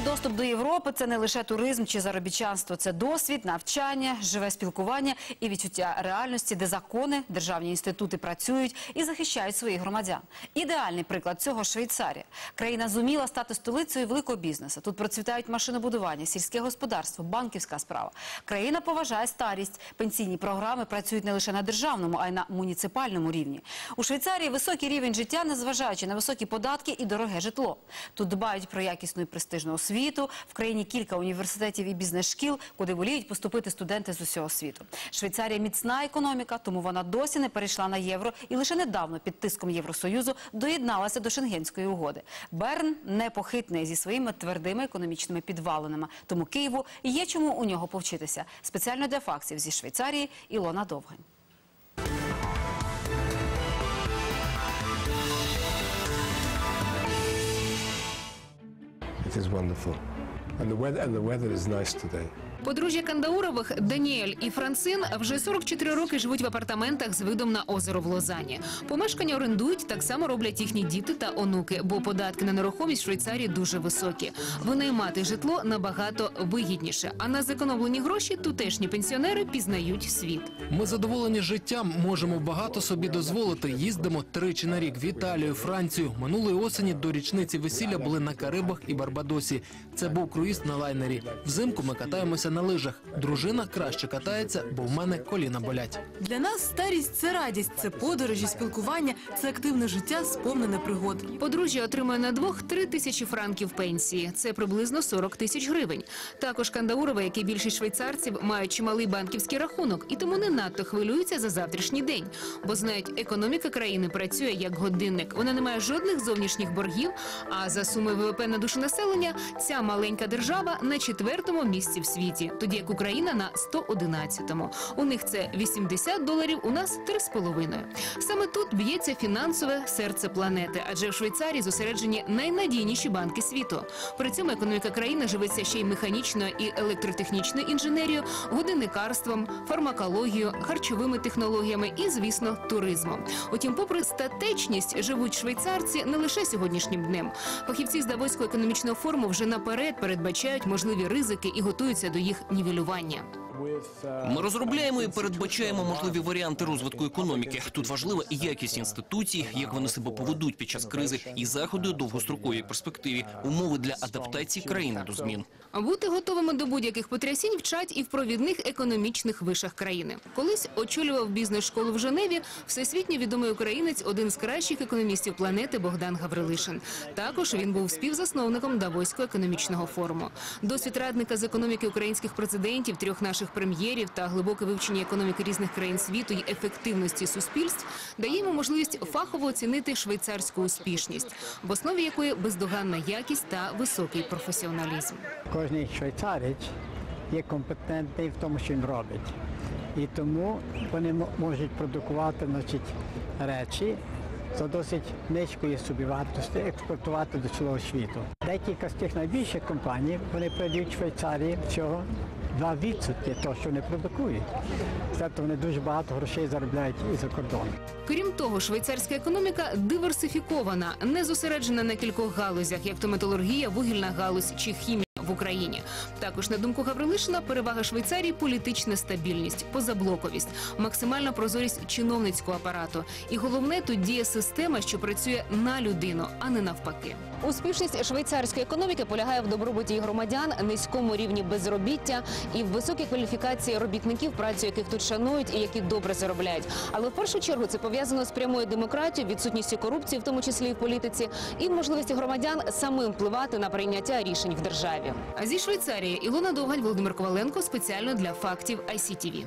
Вільний доступ до Європи це не лише туризм чи заробітчанство, це досвід, навчання, живе спілкування і відчуття реальності, де закони, державні інститути працюють і захищають своїх громадян. Ідеальний приклад цього Швейцарія. Країна зуміла стати столицею великого бізнесу. Тут процвітають машинобудування, сільське господарство, банківська справа. Країна поважає старість. Пенсійні програми працюють не лише на державному, а й на муніципальному рівні. У Швейцарії високий рівень життя, незважаючи на високі податки і дороге житло. Тут дбають про якісну і престижну освіту. В країні кілька університетів і бізнес-шкіл, куди воліють поступити студенти з усього світу. Швейцарія міцна економіка, тому вона досі не перейшла на євро і лише недавно під тиском Євросоюзу доєдналася до Шенгенської угоди. Берн непохитний зі своїми твердими економічними підвалинами. Тому Києву є чому у нього повчитися. Спеціально для факсів зі Швейцарії Ілона Довгань. It is wonderful. And the weather and the weather is nice today. Подружжя Кандаурових Даніель і Францин вже 44 роки живуть в апартаментах з видом на озеро в Лозані. Помешкання орендують, так само роблять їхні діти та онуки, бо податки на нерухомість в Швейцарії дуже високі. Винаймати житло набагато вигідніше. А на зекономлені гроші тутешні пенсіонери пізнають світ. Ми задоволені життям, можемо багато собі дозволити. Їздимо тричі на рік в Італію, Францію. Минулої осені до річниці весілля були на Карибах і Барбадосі. Це був круїз на лайнері. Взимку ми катаємося на лижах. Дружина краще катається, бо в мене коліна болять. Для нас старість це радість, це подорожі, спілкування, це активне життя, сповнене пригод. Подружжя отримує на двох три тисячі франків пенсії. Це приблизно 40 тисяч гривень. Також Кандаурова, як і більшість швейцарців, мають чималий банківський рахунок і тому не надто хвилюються за завтрашній день. Бо знають, економіка країни працює як годинник. Вона не має жодних зовнішніх боргів. А за сумою ВВП на душу населення ця маленька держава на четвертому місці в світі, тоді як Україна на 111-му. У них це 80 доларів, у нас 3,5. Саме тут б'ється фінансове серце планети, адже в Швейцарії зосереджені найнадійніші банки світу. При цьому економіка країни живиться ще й механічною і електротехнічною інженерією, годинникарством, фармакологією, харчовими технологіями і, звісно, туризмом. Утім, попри статечність, живуть швейцарці не лише сьогоднішнім днем. Фахівці з Давоського економічного форуму вже наперед передбачають можливі ризики і готуються до їх нівелювання. Ми розробляємо і передбачаємо можливі варіанти розвитку економіки. Тут важлива і якість інституцій, як вони себе поведуть під час кризи, і заходи у довгостроковій перспективі, умови для адаптації країни до змін. А Бути готовими до будь-яких потрясінь вчать і в провідних економічних вишах країни. Колись очолював бізнес-школу в Женеві всесвітньо відомий українець, один з кращих економістів планети Богдан Гаврилишин. Також він був співзасновником Давоського економічного форуму. Досвід радника з економіки українських президентів, трьох наших прем'єрів та глибоке вивчення економіки різних країн світу і ефективності суспільств дає йому можливість фахово оцінити швейцарську успішність, в основі якої бездоганна якість та високий професіоналізм. Кожний швейцарець є компетентний в тому, що він робить. І тому вони можуть продукувати значить, речі за досить низької собівартості, експортувати до цілого світу. Декілька з тих найбільших компаній вони продають Швейцарії всього 2% того, що вони продукують. Тобто вони дуже багато грошей заробляють і за кордоном. Крім того, швейцарська економіка диверсифікована, не зосереджена на кількох галузях, як то металургія, вугільна галузь чи хімія. В Україні також на думку Гаврилишина перевага Швейцарії політична стабільність, позаблоковість, максимальна прозорість чиновницького апарату. І головне тут діє система, що працює на людину, а не навпаки. Успішність швейцарської економіки полягає в добробуті громадян, низькому рівні безробіття і в високій кваліфікації робітників, працю яких тут шанують і які добре заробляють. Але в першу чергу це пов'язано з прямою демократією, відсутністю корупції, в тому числі і в політиці, і можливості громадян самим впливати на прийняття рішень в державі. А зі Швейцарії Ілона Довгаль Володимир Коваленко спеціально для фактів ICTV.